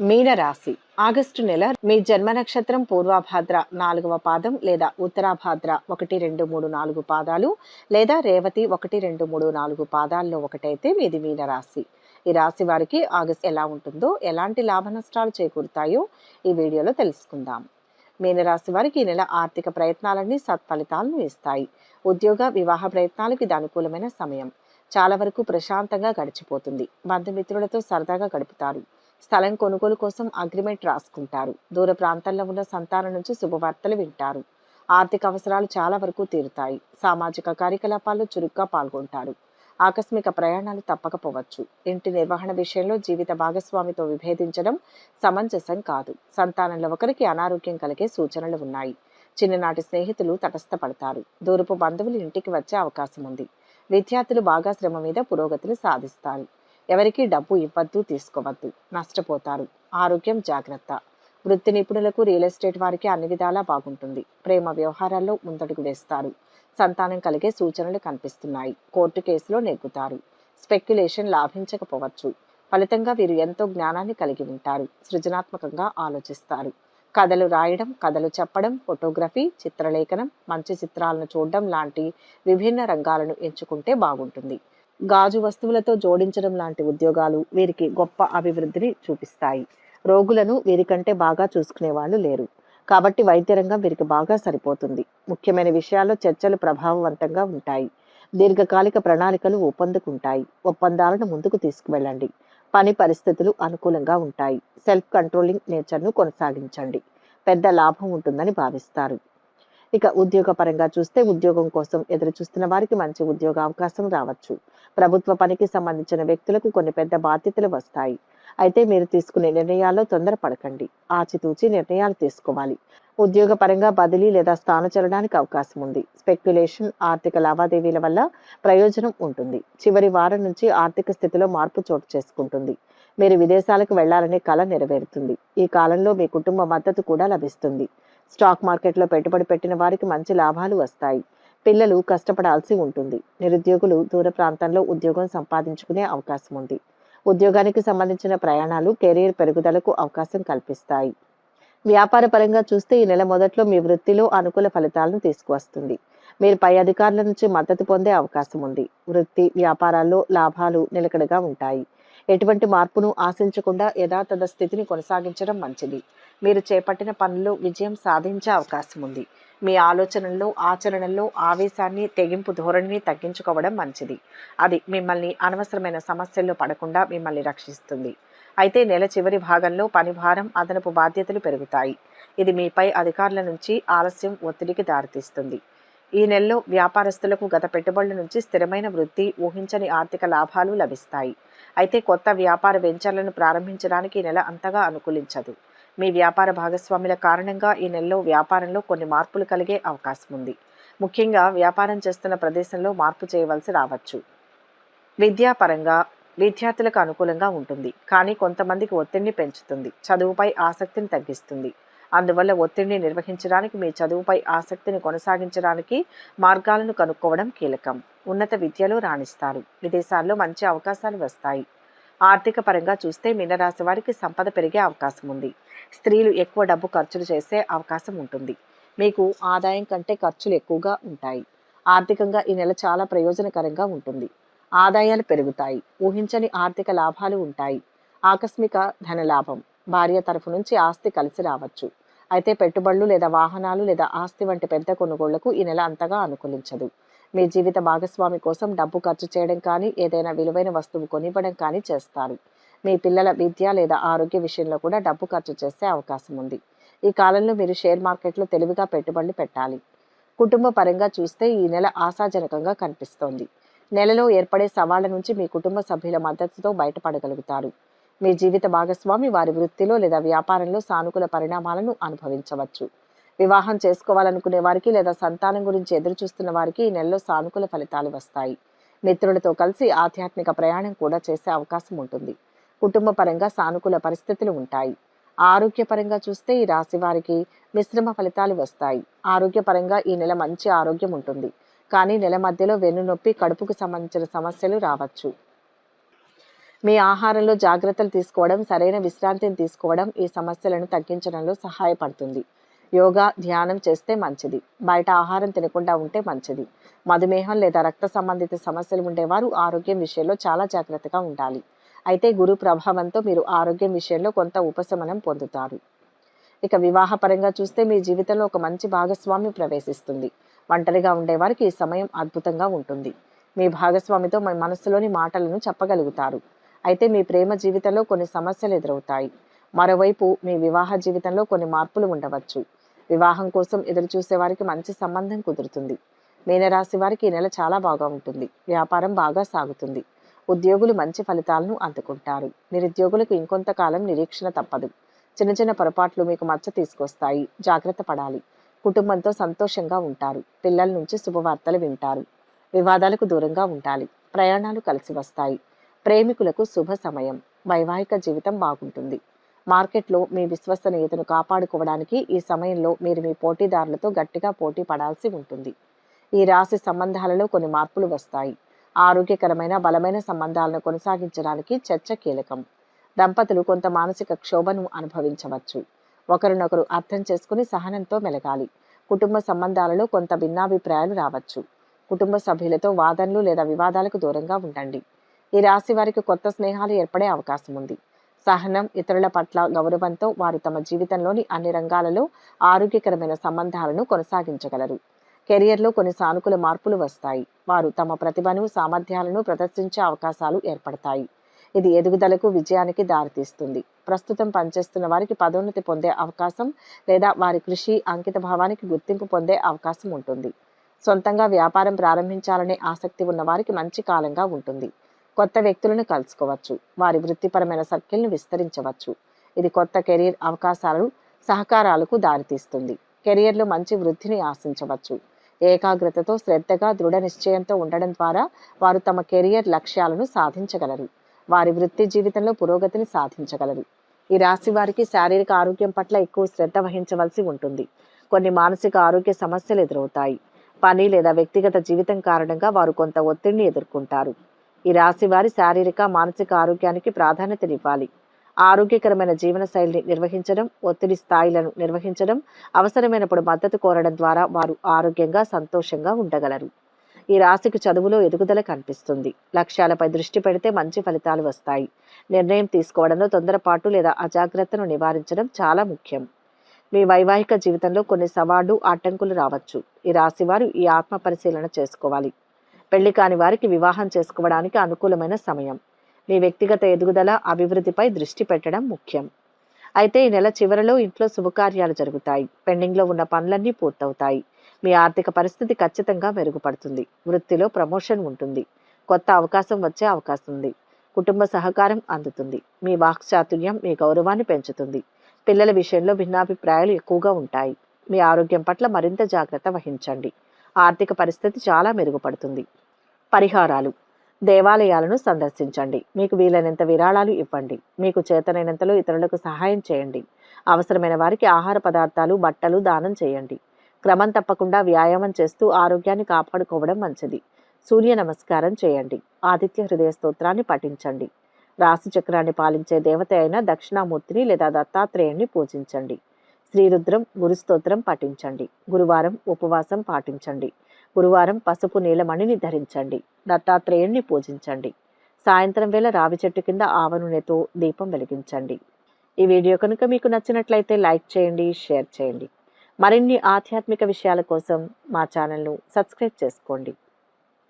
మీనరాశి. ఆగస్టు నెల మీ జన్మ నక్షత్రం పూర్వభాద్ర నాలుగవ పాదం లేదా ఉత్తరాభాద్ర ఒకటి రెండు మూడు నాలుగు పాదాలు లేదా రేవతి ఒకటి రెండు మూడు నాలుగు పాదాల్లో ఒకటైతే మీది మీనరాశి. ఈ రాశి వారికి ఆగస్టు ఎలా ఉంటుందో ఎలాంటి లాభ నష్టాలు చేకూరుతాయో ఈ వీడియోలో తెలుసుకుందాం. మీనరాశి వారికి ఈ నెల ఆర్థిక ప్రయత్నాలన్నీ సత్ఫలితాలను ఇస్తాయి. ఉద్యోగ వివాహ ప్రయత్నాలకు ఇది అనుకూలమైన సమయం. చాలా వరకు ప్రశాంతంగా గడిచిపోతుంది. బంధుమిత్రులతో సరదాగా గడుపుతారు. స్థలం కొనుగోలు కోసం అగ్రిమెంట్ రాసుకుంటారు. దూర ప్రాంతాల్లో ఉన్న సంతానం నుంచి శుభవార్తలు వింటారు. ఆర్థిక అవసరాలు చాలా వరకు తీరుతాయి. సామాజిక కార్యకలాపాల్లో చురుగ్గా పాల్గొంటారు. ఆకస్మిక ప్రయాణాలు తప్పకపోవచ్చు. ఇంటి నిర్వహణ విషయంలో జీవిత భాగస్వామితో విభేదించడం సమంజసం కాదు. సంతానంలో ఒకరికి అనారోగ్యం కలిగే సూచనలు ఉన్నాయి. చిన్ననాటి స్నేహితులు తటస్థపడతారు. దూరపు బంధువులు ఇంటికి వచ్చే అవకాశం ఉంది విద్యార్థులు బాగా శ్రమ మీద పురోగతిని సాధిస్తారు. ఎవరికి డబ్బు ఇవ్వద్దు తీసుకోవద్దు. నష్టపోతారు. ఆరోగ్యం జాగ్రత్త. వృత్తి నిపుణులకు రియల్ ఎస్టేట్ వారికి అన్ని విధాలా బాగుంటుంది. ప్రేమ వ్యవహారాల్లో ముందడుగు వేస్తారు. సంతానం కలిగే సూచనలు కనిపిస్తున్నాయి. కోర్టు కేసులో నెగ్గుతారు. స్పెక్యులేషన్ లాభించకపోవచ్చు. ఫలితంగా వీరు ఎంతో జ్ఞానాన్ని కలిగి ఉంటారు. సృజనాత్మకంగా ఆలోచిస్తారు. కథలు రాయడం కథలు చెప్పడం ఫోటోగ్రఫీ చిత్రలేఖనం మంచి చిత్రాలను చూడడం లాంటి విభిన్న రంగాలను ఎంచుకుంటే బాగుంటుంది. గాజు వస్తువులతో జోడించడం లాంటి ఉద్యోగాలు వీరికి గొప్ప అభివృద్ధిని చూపిస్తాయి. రోగులను వీరికంటే బాగా చూసుకునే వాళ్ళు లేరు. కాబట్టి వైద్య రంగం వీరికి బాగా సరిపోతుంది. ముఖ్యమైన విషయాల్లో చర్చలు ప్రభావవంతంగా ఉంటాయి. దీర్ఘకాలిక ప్రణాళికలు ఒప్పందుకుంటాయి ఒప్పందాలను ముందుకు తీసుకువెళ్ళండి. పని పరిస్థితులు అనుకూలంగా ఉంటాయి. సెల్ఫ్ కంట్రోలింగ్ నేచర్ను కొనసాగించండి. పెద్ద లాభం ఉంటుందని భావిస్తారు. ఇక ఉద్యోగ పరంగా చూస్తే ఉద్యోగం కోసం ఎదురు చూస్తున్న వారికి మంచి ఉద్యోగ అవకాశం రావచ్చు. ప్రభుత్వ పనికి సంబంధించిన వ్యక్తులకు కొన్ని పెద్ద బాధ్యతలు వస్తాయి. అయితే మీరు తీసుకునే నిర్ణయాల్లో తొందరపడకండి. ఆచితూచి నిర్ణయాలు తీసుకోవాలి. ఉద్యోగ పరంగా బదిలీ లేదా స్థానచలనానికి అవకాశం ఉంది. స్పెక్యులేషన్ ఆర్థిక లావాదేవీల వల్ల ప్రయోజనం ఉంటుంది. చివరి వారం నుంచి ఆర్థిక స్థితిలో మార్పు చోటు చేసుకుంటుంది. మీరు విదేశాలకు వెళ్ళాలనే కళ నెరవేరుతుంది. ఈ కాలంలో మీ కుటుంబ మద్దతు కూడా లభిస్తుంది. స్టాక్ మార్కెట్లో పెట్టుబడి పెట్టిన వారికి మంచి లాభాలు వస్తాయి. పిల్లలు కష్టపడాల్సి ఉంటుంది. నిరుద్యోగులు దూర ప్రాంతంలో ఉద్యోగం సంపాదించుకునే అవకాశం ఉంది. ఉద్యోగానికి సంబంధించిన ప్రయాణాలు కెరీర్ పెరుగుదలకు అవకాశం కల్పిస్తాయి. వ్యాపార పరంగా చూస్తే ఈ నెల మొదట్లో మీ వృత్తిలో అనుకూల ఫలితాలను తీసుకువస్తుంది. మీరు పై అధికారుల నుంచి మద్దతు పొందే అవకాశం ఉంది. వృత్తి వ్యాపారాల్లో లాభాలు నిలకడగా ఉంటాయి. ఎటువంటి మార్పును ఆశించకుండా యథాతథ స్థితిని కొనసాగించడం మంచిది. మీరు చేపట్టిన పనుల్లో విజయం సాధించే అవకాశం ఉంది. మీ ఆలోచనల్లో ఆచరణల్లో ఆవేశాన్ని తెగింపు ధోరణిని తగ్గించుకోవడం మంచిది. అది మిమ్మల్ని అనవసరమైన సమస్యల్లో పడకుండా మిమ్మల్ని రక్షిస్తుంది. అయితే నెల చివరి భాగంలో పనిభారం అదనపు బాధ్యతలు పెరుగుతాయి. ఇది మీపై అధికారుల నుంచి ఆలస్యం ఒత్తిడికి దారితీస్తుంది. ఈ నెలలో వ్యాపారస్తులకు గత పెట్టుబడుల నుంచి స్థిరమైన వృద్ధి ఊహించని ఆర్థిక లాభాలు లభిస్తాయి. అయితే కొత్త వ్యాపార వెంచర్లను ప్రారంభించడానికి ఈ నెల అంతగా అనుకూలించదు. మీ వ్యాపార భాగస్వాముల కారణంగా ఈ నెలలో వ్యాపారంలో కొన్ని మార్పులు కలిగే అవకాశం ఉంది. ముఖ్యంగా వ్యాపారం చేస్తున్న ప్రదేశంలో మార్పు చేయవలసి రావచ్చు. విద్యాపరంగా విద్యార్థులకు అనుకూలంగా ఉంటుంది. కానీ కొంతమందికి ఒత్తిడిని పెంచుతుంది. చదువుపై ఆసక్తిని తగ్గిస్తుంది. అందువల్ల ఒత్తిడిని నిర్వహించడానికి మీ చదువుపై ఆసక్తిని కొనసాగించడానికి మార్గాలను కనుక్కోవడం కీలకం. ఉన్నత విద్యలో రాణిస్తారు. విదేశాల్లో మంచి అవకాశాలు వస్తాయి. ఆర్థిక పరంగా చూస్తే మీనరాశి వారికి సంపద పెరిగే అవకాశం ఉంది. స్త్రీలు ఎక్కువ డబ్బు ఖర్చులు చేసే అవకాశం ఉంటుంది. మీకు ఆదాయం కంటే ఖర్చులు ఎక్కువగా ఉంటాయి. ఆర్థికంగా ఈ నెల చాలా ప్రయోజనకరంగా ఉంటుంది. ఆదాయాలు పెరుగుతాయి. ఊహించని ఆర్థిక లాభాలు ఉంటాయి. ఆకస్మిక ధన లాభం భార్య తరఫు నుంచి ఆస్తి కలిసి రావచ్చు. అయితే పెట్టుబడులు లేదా వాహనాలు లేదా ఆస్తి వంటి పెద్ద కొనుగోళ్ళకు ఈ నెల అంతగా అనుకూలించదు. మీ జీవిత భాగస్వామి కోసం డబ్బు ఖర్చు చేయడం కానీ ఏదైనా విలువైన వస్తువు కొనివ్వడం కానీ చేస్తారు. మీ పిల్లల విద్య లేదా ఆరోగ్య విషయంలో కూడా డబ్బు ఖర్చు చేసే అవకాశం ఉంది. ఈ కాలంలో మీరు షేర్ మార్కెట్లో తెలివిగా పెట్టుబడులు పెట్టాలి. కుటుంబ పరంగా చూస్తే ఈ నెల ఆశాజనకంగా కనిపిస్తోంది. నెలలో ఏర్పడే సవాళ్ళ నుంచి మీ కుటుంబ సభ్యుల మద్దతుతో బయటపడగలుగుతారు. మీ జీవిత భాగస్వామి వారి వృత్తిలో లేదా వ్యాపారంలో సానుకూల పరిణామాలను అనుభవించవచ్చు. వివాహం చేసుకోవాలనుకునే వారికి లేదా సంతానం గురించి ఎదురు చూస్తున్న వారికి ఈ నెలలో సానుకూల ఫలితాలు వస్తాయి. మిత్రులతో కలిసి ఆధ్యాత్మిక ప్రయాణం కూడా చేసే అవకాశం ఉంటుంది. కుటుంబ పరంగా సానుకూల పరిస్థితులు ఉంటాయి. ఆరోగ్యపరంగా చూస్తే ఈ రాశి వారికి మిశ్రమ ఫలితాలు వస్తాయి. ఆరోగ్యపరంగా ఈ నెల మంచి ఆరోగ్యం ఉంటుంది. కానీ నెల మధ్యలో వెన్నునొప్పి కడుపుకు సంబంధించిన సమస్యలు రావచ్చు. మీ ఆహారంలో జాగ్రత్తలు తీసుకోవడం సరైన విశ్రాంతిని తీసుకోవడం ఈ సమస్యలను తగ్గించడంలో సహాయపడుతుంది. యోగా ధ్యానం చేస్తే మంచిది. బయట ఆహారం తినకుండా ఉంటే మంచిది. మధుమేహం లేదా రక్త సంబంధిత సమస్యలు ఉండేవారు ఆరోగ్యం విషయంలో చాలా జాగ్రత్తగా ఉండాలి. అయితే గురు ప్రభావంతో మీరు ఆరోగ్యం విషయంలో కొంత ఉపశమనం పొందుతారు. ఇక వివాహపరంగా చూస్తే మీ జీవితంలో ఒక మంచి భాగస్వామి ప్రవేశిస్తుంది. ఒంటరిగా ఉండేవారికి ఈ సమయం అద్భుతంగా ఉంటుంది. మీ భాగస్వామితో మీ మనసులోని మాటలను చెప్పగలుగుతారు. అయితే మీ ప్రేమ జీవితంలో కొన్ని సమస్యలు ఎదురవుతాయి. మరోవైపు మీ వివాహ జీవితంలో కొన్ని మార్పులు ఉండవచ్చు. వివాహం కోసం ఎదురు చూసే వారికి మంచి సంబంధం కుదురుతుంది. మీనరాశి వారికి ఈ నెల చాలా బాగా ఉంటుంది. వ్యాపారం బాగా సాగుతుంది. ఉద్యోగులు మంచి ఫలితాలను అందుకుంటారు. నిరుద్యోగులకు ఇంకొంతకాలం నిరీక్షణ తప్పదు. చిన్న చిన్న పొరపాట్లు మీకు మచ్చ తీసుకొస్తాయి. జాగ్రత్త పడాలి. కుటుంబంతో సంతోషంగా ఉంటారు. పిల్లల నుంచి శుభవార్తలు వింటారు. వివాదాలకు దూరంగా ఉండాలి. ప్రయాణాలు కలిసి వస్తాయి. ప్రేమికులకు శుభ సమయం. వైవాహిక జీవితం బాగుంటుంది. మార్కెట్లో మీ విశ్వసనీయతను కాపాడుకోవడానికి ఈ సమయంలో మీరు మీ పోటీదారులతో గట్టిగా పోటీ పడాల్సి ఉంటుంది. ఈ రాశి సంబంధాలలో కొన్ని మార్పులు వస్తాయి. ఆరోగ్యకరమైన బలమైన సంబంధాలను కొనసాగించడానికి చర్చ కీలకం. దంపతులు కొంత మానసిక క్షోభను అనుభవించవచ్చు. ఒకరినొకరు అర్థం చేసుకుని సహనంతో మెలగాలి. కుటుంబ సంబంధాలలో కొంత భిన్నాభిప్రాయాలు రావచ్చు. కుటుంబ సభ్యులతో వాదనలు లేదా వివాదాలకు దూరంగా ఉండండి. ఈ రాశి వారికి కొత్త స్నేహాలు ఏర్పడే అవకాశం ఉంది. సహనం ఇతరుల పట్ల గౌరవంతో వారు తమ జీవితంలోని అన్ని రంగాలలో ఆరోగ్యకరమైన సంబంధాలను కొనసాగించగలరు. కెరియర్లో కొన్ని సానుకూల మార్పులు వస్తాయి. వారు తమ ప్రతిభను సామర్థ్యాలను ప్రదర్శించే అవకాశాలు ఏర్పడతాయి. ఇది ఎదుగుదలకు విజయానికి దారితీస్తుంది. ప్రస్తుతం పనిచేస్తున్న వారికి పదోన్నతి పొందే అవకాశం లేదా వారి కృషి అంకిత భావానికి గుర్తింపు పొందే అవకాశం ఉంటుంది. సొంతంగా వ్యాపారం ప్రారంభించాలనే ఆసక్తి ఉన్న వారికి మంచి కాలంగా ఉంటుంది. కొత్త వ్యక్తులను కలుసుకోవచ్చు. వారి వృత్తిపరమైన సర్కిల్ను విస్తరించవచ్చు. ఇది కొత్త కెరీర్ అవకాశాలు సహకారాలకు దారితీస్తుంది. కెరియర్లో మంచి వృద్ధిని ఆశించవచ్చు. ఏకాగ్రతతో శ్రద్ధగా దృఢ నిశ్చయంతో ఉండడం ద్వారా వారు తమ కెరియర్ లక్ష్యాలను సాధించగలరు. వారి వృత్తి జీవితంలో పురోగతిని సాధించగలరు. ఈ రాశి వారికి శారీరక ఆరోగ్యం పట్ల ఎక్కువ శ్రద్ధ వహించవలసి ఉంటుంది. కొన్ని మానసిక ఆరోగ్య సమస్యలు ఎదురవుతాయి. పని లేదా వ్యక్తిగత జీవితం కారణంగా వారు కొంత ఒత్తిడిని ఎదుర్కొంటారు. ఈ రాశి వారి శారీరక మానసిక ఆరోగ్యానికి ప్రాధాన్యతనివ్వాలి. ఆరోగ్యకరమైన జీవన శైలిని నిర్వహించడం ఒత్తిడి స్థాయిలను నిర్వహించడం అవసరమైనప్పుడు మద్దతు కోరడం ద్వారా వారు ఆరోగ్యంగా సంతోషంగా ఉండగలరు. ఈ రాశికి చదువులో ఎదుగుదల కనిపిస్తుంది. లక్ష్యాలపై దృష్టి పెడితే మంచి ఫలితాలు వస్తాయి. నిర్ణయం తీసుకోవడంలో తొందరపాటు లేదా అజాగ్రత్తను నివారించడం చాలా ముఖ్యం. మీ వైవాహిక జీవితంలో కొన్ని సవాళ్ళు ఆటంకులు రావచ్చు. ఈ రాశి వారు ఈ ఆత్మ పరిశీలన చేసుకోవాలి. పెళ్ళి కాని వారికి వివాహం చేసుకోవడానికి అనుకూలమైన సమయం. మీ వ్యక్తిగత ఎదుగుదల అభివృద్ధిపై దృష్టి పెట్టడం ముఖ్యం. అయితే ఈ నెల చివరిలో ఇంట్లో శుభకార్యాలు జరుగుతాయి. పెండింగ్లో ఉన్న పనులన్నీ పూర్తవుతాయి. మీ ఆర్థిక పరిస్థితి ఖచ్చితంగా మెరుగుపడుతుంది. వృత్తిలో ప్రమోషన్ ఉంటుంది. కొత్త అవకాశం వచ్చే అవకాశం ఉంది. కుటుంబ సహకారం అందుతుంది. మీ వాక్చాతుర్యం మీ గౌరవాన్ని పెంచుతుంది. పిల్లల విషయంలో భిన్నాభిప్రాయాలు ఎక్కువగా ఉంటాయి. మీ ఆరోగ్యం పట్ల మరింత జాగ్రత్త వహించండి. ఆర్థిక పరిస్థితి చాలా మెరుగుపడుతుంది. పరిహారాలు దేవాలయాలను సందర్శించండి. మీకు వీలైనంత విరాళాలు ఇవ్వండి. మీకు చేతనైనంతలో ఇతరులకు సహాయం చేయండి. అవసరమైన వారికి ఆహార పదార్థాలు బట్టలు దానం చేయండి. క్రమం తప్పకుండా వ్యాయామం చేస్తూ ఆరోగ్యాన్ని కాపాడుకోవడం మంచిది. సూర్య నమస్కారం చేయండి. ఆదిత్య హృదయ స్తోత్రాన్ని పఠించండి. రాశి చక్రాన్ని పాలించే దేవత అయిన దక్షిణామూర్తిని లేదా దత్తాత్రేయుణ్ణి పూజించండి. శ్రీరుద్రం గురుస్తోత్రం పఠించండి గురువారం ఉపవాసం పాటించండి. గురువారం పసుపు నీలమణిని ధరించండి. దత్తాత్రేయుణ్ణి పూజించండి. సాయంత్రం వేళ రావి చెట్టు కింద ఆవ నూనెతో దీపం వెలిగించండి. ఈ వీడియో కనుక మీకు నచ్చినట్లయితే లైక్ చేయండి షేర్ చేయండి. మరిన్ని ఆధ్యాత్మిక విషయాల కోసం మా ఛానల్ను సబ్స్క్రైబ్ చేసుకోండి.